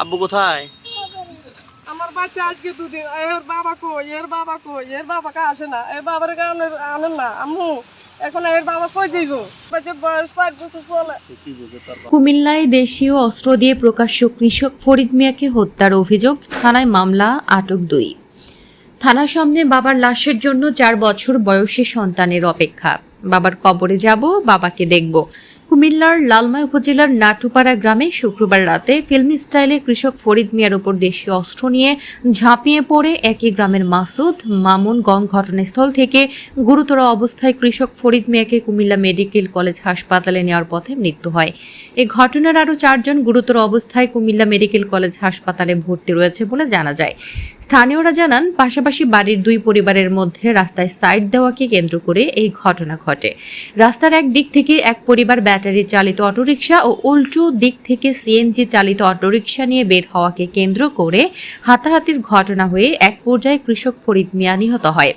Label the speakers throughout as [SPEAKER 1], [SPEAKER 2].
[SPEAKER 1] আব্বু কোথায়?
[SPEAKER 2] আমার বাচ্চা আজকে দুদিন। এর বাবা কই? এর বাবা কই? এর বাবাকে আসে না? এর বাবার আনেন আনেন না? আম্মু
[SPEAKER 3] কুমিল্লায় দেশীয় অস্ত্র দিয়ে প্রকাশ্য কৃষক ফরিদ মিয়াকে হত্যার অভিযোগ থানায় মামলা আটক দুই। থানার সামনে বাবার লাশের জন্য চার বছর বয়সী সন্তানের অপেক্ষা। বাবার কবরে যাব বাবাকে দেখব। কুমিল্লার লালমাই উপজেলার নাটুপাড়া গ্রামে শুক্রবার রাতে ফিল্মি স্টাইলে কৃষক ফরিদ মিয়ার উপর দেশীয় অস্ত্র নিয়ে ঝাঁপিয়ে পড়ে একই গ্রামের মাসুদ। মামুন গং ঘটনাস্থল থেকে গুরুতর অবস্থায় কৃষক ফরিদ মিয়াকে কুমিল্লা মেডিকেল কলেজ হাসপাতালে নেওয়ার পথে মৃত্যু হয়। এ ঘটনার আরও চারজন গুরুতর অবস্থায় কুমিল্লা মেডিকেল কলেজ হাসপাতালে ভর্তি রয়েছে বলে জানা যায়। স্থানীয়রা জানান, পাশাপাশি বাড়ির দুই পরিবারের মধ্যে রাস্তায় সাইড দেওয়াকে কেন্দ্র করে এই ঘটনা ঘটে। রাস্তার এক দিক থেকে এক পরিবার ব্যাটারি চালিত অটোরিকশা ও উল্টো দিক থেকে সিএনজি চালিত অটোরিকশা নিয়ে বের হওয়াকে কেন্দ্র করে হাতাহাতির ঘটনা হয়ে এক পর্যায়ে কৃষক ফরিদ মিয়া নিহত হয়।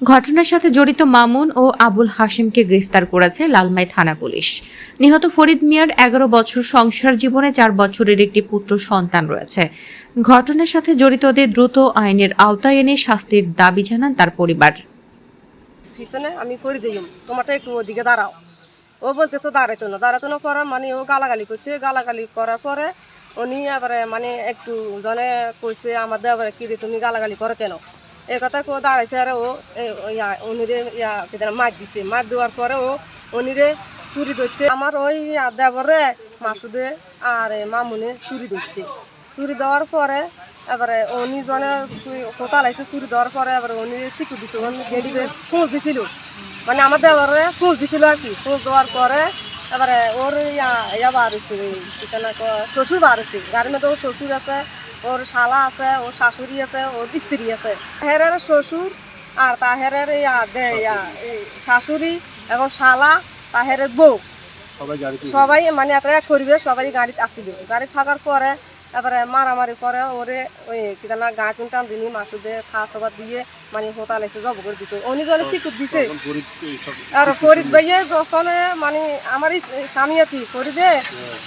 [SPEAKER 3] ঘটনার সাথে জড়িত মামুন ও আবুল হাশিমকে গ্রেফতার করেছে লালমাই থানা পুলিশ। নিহত ফরিদ মিয়ার এগারো বছর সংসার জীবনে চার বছরের একটি পুত্র সন্তান রয়েছে। ঘটনার সাথে জড়িতদের দ্রুত আইনের আওতায় এনে শাস্তির দাবি জানান তার পরিবার।
[SPEAKER 2] পিছনে আমি যাই তোমারটা একটু ওদিকে দাঁড়াও। ও বলতেছে, দাঁড়াইতো না দাঁড়াইতো না পরে মানে ও গালাগালি করছে। গালাগালি করার পরে উনি আবার মানে একটু জনে কইছে আমাদের আবার কি তুমি গালাগালি করো কেন? এই কথা দাঁড়াইছে আর ও উনিরে ইয়া মার দিছে। মার দেওয়ার পরে ও উনিরে চুরি ধরছে। আমার ওই দেবরে মাসুদে আর মামুনে চুরি ধরছে। চুরি দেওয়ার পরে এবারে উনি জনে কোথাও লাগছে চুরি দেওয়ার পরে এবারে উনি শিখু দিছে। উনি গেডিবে খোঁজ দিছিল। মানে আমার এবারে খোঁজ দিছিল আর কি। খোঁজ দেওয়ার পরে এবারে ওর ইয়া ইয়া কয়, শ্বশুর হয়েছে গাড়ির মধ্যে ওর শ্বশুর আছে। ওর শালা আছে ওর শাশুড়ি আছে ওর স্ত্রী আছে। হেরের শ্বশুর আর তাহেরের শাশুড়ি এবং শালা তাহেরের বউ। সবাই মানে একটা এক করিবে সবাই গাড়িতে আসিল। গাড়ি থাকার পরে এবারে মারামারি করে ওরে ওই কিনা না গা কিনতাম দিনি মাসুদে খা সবার দিয়ে মানে হোতাল এসে জব করে দিত। উনি জনে শিকুত দিছে। আর ফরিদ ভাইয়ে যখন মানে আমার স্বামী আর কি ফরিদে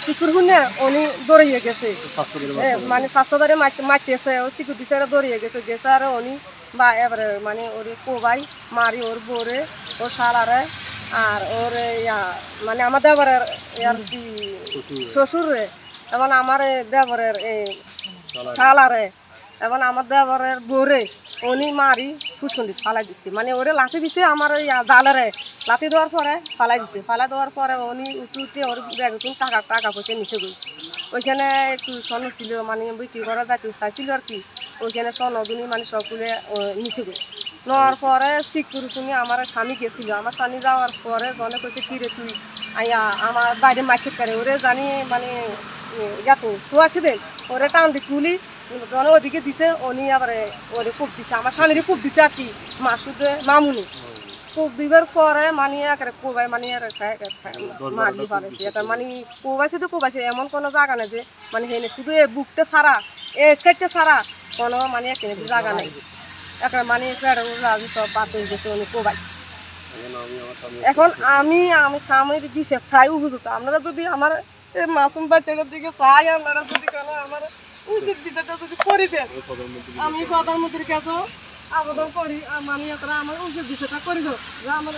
[SPEAKER 2] শিকুর শুনে উনি দৌড়িয়ে গেছে। মানে স্বাস্থ্যবারে মারতেছে ও চিকু দিছে আর দৌড়িয়ে গেছে গেছে আর উনি বা এবারে মানে ওর কোবাই মারি ওর বোরে ওর শালারে আর ওর ইয়া মানে দেবরের ইয়ার কি শ্বশুর রে এবং আমার দেবরের এই শালারে এবং আমার দেবরের বোরে উনি মারি ফুসকুন্দি ফালাই দিচ্ছে মানে ওরে লাঠি দিছে আমার ওই জালেরে। লাঠি দেওয়ার পরে ফালাই দিছে। ফালাই দেওয়ার পরে উনি উঠে উঠে ওর ব্যাগ টাকা টাকা পয়সা নিচে গই। ওইখানে একটু স্বর্ণ ছিল মানে বিক্রি করা যাইতে চাইছিল আর কি, ওইখানে স্বর্ণ দুনি মানে সবগুলো নিচে গই। নেওয়ার পরে সিকুর তুমি আমার স্বামী গেছিল। আমার স্বামী যাওয়ার পরে জনে কইছে কি রে তুই আইয়া আমার বাইরে মাছের করে ওরে জানি মানে ইয়াতো শোয়াছে দেন। ওরে টান দি তুলি জনে ওদিকে দিছে উনি আবার ওরে কূপ দিছে। আমার স্বামীরে কূপ দিছে আর কি মাসুদে মামুনি। কূপ দিবার পরে মানে একেবারে কোবাই মানে খায়- পারেছে এটা মানে কোবাইছে তো কোবাইছে এমন কোনো জায়গা নেই যে মানে হেনে শুধু এ বুকটা সারা এ সেটটা সারা কোনো মানে এখানে জায়গা নেই। একটা মানে পেড়ে রাজি সব বাদ হয়ে গেছে উনি কোবাই এখন আমি আমি স্বামীর দিছে চাই উপযুক্ত আপনারা যদি আমার এই মাসুম বাচ্চাটার দিকে চাই আপনারা যদি কেন আমার উচিত বিচারটা যদি করে দেন। আমি প্রধানমন্ত্রীর কাছে আবেদন করি, আম- আমি আপনারা আমার উচিত বিচারটা করে দেবো যে আমার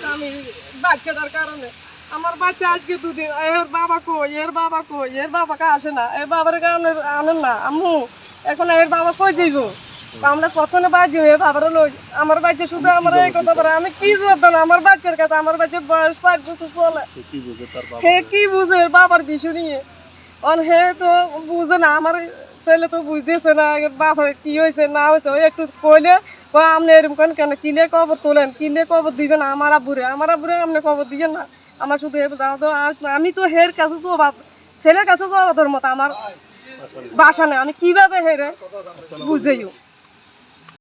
[SPEAKER 2] স্বামীর বাচ্চাটার কারণে। আমার বাচ্চা আজকে দুদিন, এর বাবা কই, এর বাবা কই, এর বাবাকে আসে না, এর বাবার কারণে আনেন না। আম্মু, এখন এর বাবা কই যাইব? আমরা কখন বাজি হয়ে বাবার লোক আমার বাচ্চা শুধু আমার এই কথা বলে আমি কি দেন আমার বাচ্চার কাছে আমার বাচ্চার বয়স ষাট বছর চলে। হে কি বুঝে? বাবার বিষু নিয়ে। অন হে তো বুঝে না আমার ছেলে তো বুঝতেছে না বাবার কি হয়েছে না হয়েছে ওই একটু কইলে কয় আপনি এরকম কেন? কেন কবর তোলেন? কিলে কবর দিবেন আমার আব্বুরে? আমার আব্বুরে আপনি কবর দিবেন না? আমার শুধু আমি তো হের কাছে জবাব ছেলের কাছে জবাবের মতো আমার বাসা নেই। আমি কীভাবে হেরে বুঝেইও